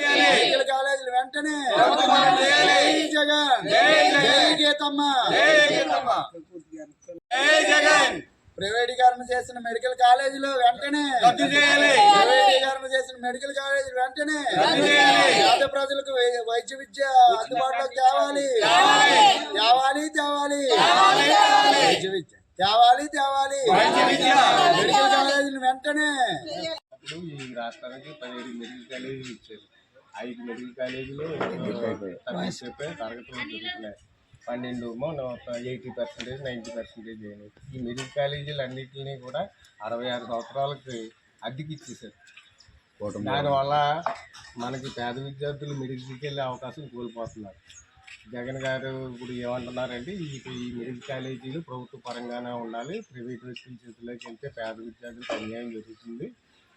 Medical కాలేజీలు వెంటనే. జగన్. ప్రైవేటీకరణ చేసిన మెడికల్ కాలేజీలు వెంటనే. ప్రైవేటీకరణ చేసిన మెడికల్ కాలేజీలు వెంటనే. పేద ప్రజలకు వైద్య విద్య అందుబాటులోకి తేవాలి. తేవాలి. తేవాలి వైద్య విద్య. తేవాలి తేవాలి. మెడికల్ కాలేజీలు వెంటనే. ఇప్పుడు ఈ రాష్ట్రానికి పదిహేడు మెడికల్ కాలేజీలు ఇచ్చారు. ఐదు మెడికల్ కాలేజీలు తగ్గించిపోయి తరగతులు జరుగుతున్నాయి పన్నెండు ఎయిటీ పర్సెంటేజ్ నైంటీ పర్సెంటేజ్ అయినాయి. ఈ మెడికల్ కాలేజీలు అన్నింటినీ కూడా అరవై ఆరు సంవత్సరాలకి అద్దెకి ఇచ్చేసారు దానివల్ల మనకి పేద విద్యార్థులు మెడికల్కి వెళ్ళే అవకాశం కోల్పోతున్నారు. జగన్ గారు ఇప్పుడు ఏమంటున్నారంటే ఈ ఈ మెడికల్ కాలేజీలు ప్రభుత్వ పరంగానే ఉండాలి ప్రైవేట్ వ్యక్తుల చేతిలోకి వెళ్తే పేద విద్యార్థులకు అన్యాయం జరుగుతుంది.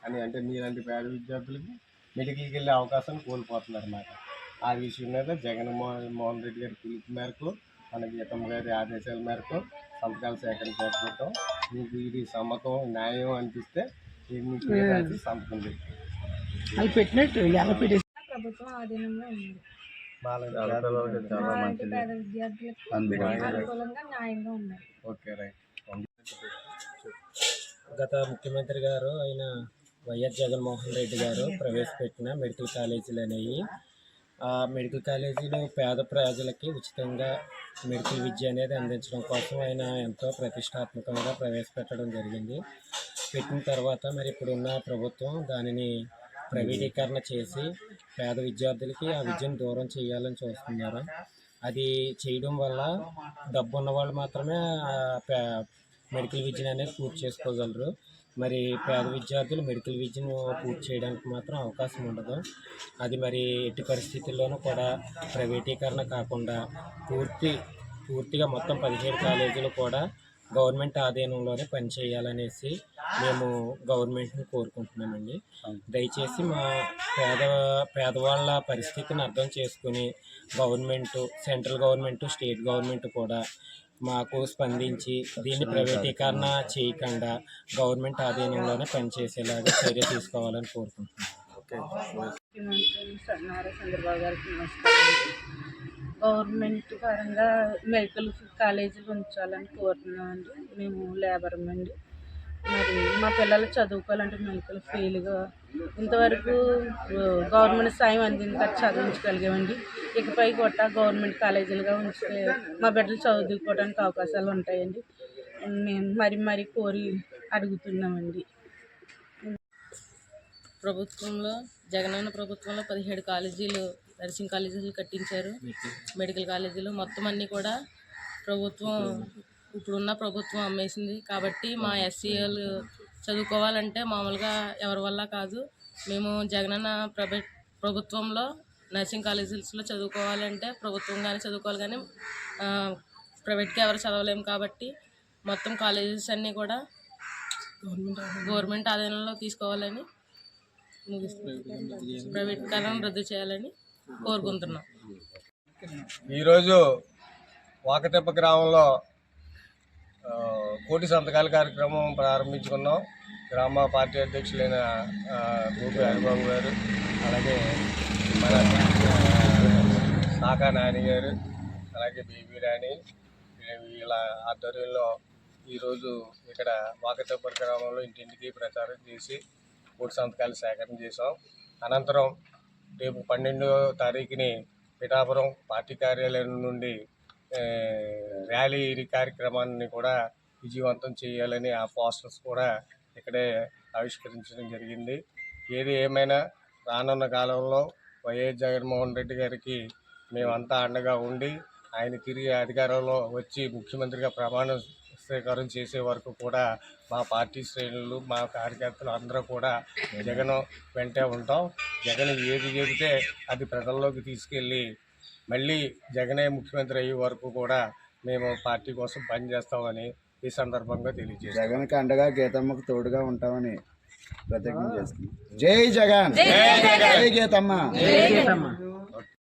అని అంటే మీలాంటి పేద విద్యార్థులకి మెడికల్కి వెళ్ళే అవకాశం కోల్పోతున్నారు అన్నమాట ఆ విషయం మీద జగన్మోహన్ మోహన్ రెడ్డి గారి పిలుపు మేరకు మన గీతమ్మ గారి ఆదేశాల మేరకు సంతకాలు సేకరణ చేపట్టాం మీకు ఇది సమ్మతం న్యాయం అనిపిస్తే ఇది మీకు రాసి సంతకం పెట్టినట్టు ప్రభుత్వం ఆధీనంలో ఉంది. పేద విద్యార్థులకు అనుకూలంగా న్యాయంగా ఉన్నాయి ఓకే రైట్. గత ముఖ్యమంత్రి గారు అయిన వైఎస్ జగన్మోహన్ రెడ్డి గారు ప్రవేశపెట్టిన మెడికల్ కాలేజీలు అనేవి. ఆ మెడికల్ కాలేజీలు పేద ప్రజలకి ఉచితంగా మెడికల్ విద్య అనేది అందించడం కోసం ఆయన ఎంతో ప్రతిష్టాత్మకంగా ప్రవేశపెట్టడం జరిగింది. పెట్టిన తర్వాత మరి ఇప్పుడున్న ప్రభుత్వం దానిని ప్రైవేటీకరణ చేసి పేద విద్యార్థులకి ఆ విద్యను దూరం చేయాలని చూస్తున్నారు. అది చేయడం వల్ల డబ్బు ఉన్న వాళ్ళు మాత్రమే పే- మెడికల్ విద్యను అనేది పూర్తి చేసుకోగలరు. మరి పేద విద్యార్థులు మెడికల్ విద్యను పూర్తి చేయడానికి మాత్రం అవకాశం ఉండదు. అది మరి ఎట్టి పరిస్థితుల్లోనూ కూడా ప్రైవేటీకరణ కాకుండా పూర్తి పూర్తిగా మొత్తం పదిహేడు కాలేజీలు కూడా గవర్నమెంట్ ఆధీనంలోనే పనిచేయాలనేసి మేము గవర్నమెంట్ని కోరుకుంటున్నామండి. దయచేసి మా పేద పేదవాళ్ళ పరిస్థితిని అర్థం చేసుకుని government central government state government కూడా మాకు స్పందించి దీన్ని ప్రైవేటీకరణ చేయకుండా గవర్నమెంట్ ఆధీనంలోనే పనిచేసేలాగా చర్య తీసుకోవాలని కోరుకుంటున్నాం. ముఖ్యమంత్రి నారా చంద్రబాబు గారికి నమస్కారం గవర్నమెంట్ పరంగా మెడికల్ కాలేజీలు ఉంచాలని కోరుతున్నామండి. మేము లేబర్ అండి మరి మా పిల్లలు చదువుకోవాలంటే మెడికల్ ఫెయిల్గా ఇంతవరకు గవర్నమెంట్ సాయం అందింది కదా చదివించగలిగామండి. ఇకపై కూడా గవర్నమెంట్ కాలేజీలుగా ఉంచితే మా బిడ్డలు చదువుకోవడానికి అవకాశాలు ఉంటాయండి. మేము మరి మరి కోరి అడుగుతున్నామండి. ప్రభుత్వంలో జగనన్న ప్రభుత్వంలో పదిహేడు కాలేజీలు నర్సింగ్ కాలేజీలు కట్టించారు. మెడికల్ కాలేజీలు మొత్తం అన్నీ కూడా ప్రభుత్వం ఇప్పుడున్న ప్రభుత్వం అమ్మేసింది. కాబట్టి మా ఎస్సీలు చదువుకోవాలంటే మామూలుగా ఎవరి వల్ల కాదు. మేము జగనన్న ప్రైవేట్ ప్రభుత్వంలో నర్సింగ్ కాలేజెస్లో చదువుకోవాలంటే ప్రభుత్వంగానే చదువుకోవాలి కానీ ప్రైవేట్గా ఎవరు చదవలేము కాబట్టి మొత్తం కాలేజెస్ అన్నీ కూడా గవర్నమెంట్ ఆధీనంలో తీసుకోవాలని ముగిస్తున్నాం. ప్రైవేటీకరణ రద్దు చేయాలని కోరుకుంటున్నాం. ఈరోజు వాకటెప్ప గ్రామంలో కోటి సంతకాల కార్యక్రమం ప్రారంభించుకున్నాం. గ్రామ పార్టీ అధ్యక్షులైన గోపి హరిబాబు గారు అలాగే మన సాకా నాని గారు అలాగే బీబీ రాణి వీళ్ళ ఆధ్వర్యంలో ఈరోజు ఇక్కడ వాకటెప్ప గ్రామంలో ఇంటింటికి ప్రచారం చేసి కోటి సంతకాలు సేకరణ చేసాం అనంతరం రేపు పన్నెండో తారీఖుని పిఠాపురం పార్టీ కార్యాలయం నుండి ర్యాలీ కార్యక్రమాన్ని కూడా విజయవంతం చేయాలని ఆ పోస్టర్స్ కూడా ఇక్కడే ఆవిష్కరించడం జరిగింది. ఏది ఏమైనా రానున్న కాలంలో వైఎస్ జగన్మోహన్ రెడ్డి గారికి మేమంతా అండగా ఉండి ఆయన తిరిగి అధికారంలో వచ్చి ముఖ్యమంత్రిగా ప్రమాణం స్వీకారం చేసే వరకు కూడా మా పార్టీ శ్రేణులు మా కార్యకర్తలు అందరూ కూడా జగన్ వెంటే ఉంటాం. జగన్ ఏది చెబితే అది ప్రజల్లోకి తీసుకెళ్ళి మళ్ళీ జగనే ముఖ్యమంత్రి అయ్యే వరకు కూడా మేము పార్టీ కోసం పనిచేస్తామని ఈ సందర్భంగా తెలియజేస్తాం. జగన్కి అండగా గీతమ్మకు తోడుగా ఉంటామని ప్రతిజ్ఞ చేస్తున్నాం జై జగన్! జై గీతమ్మ!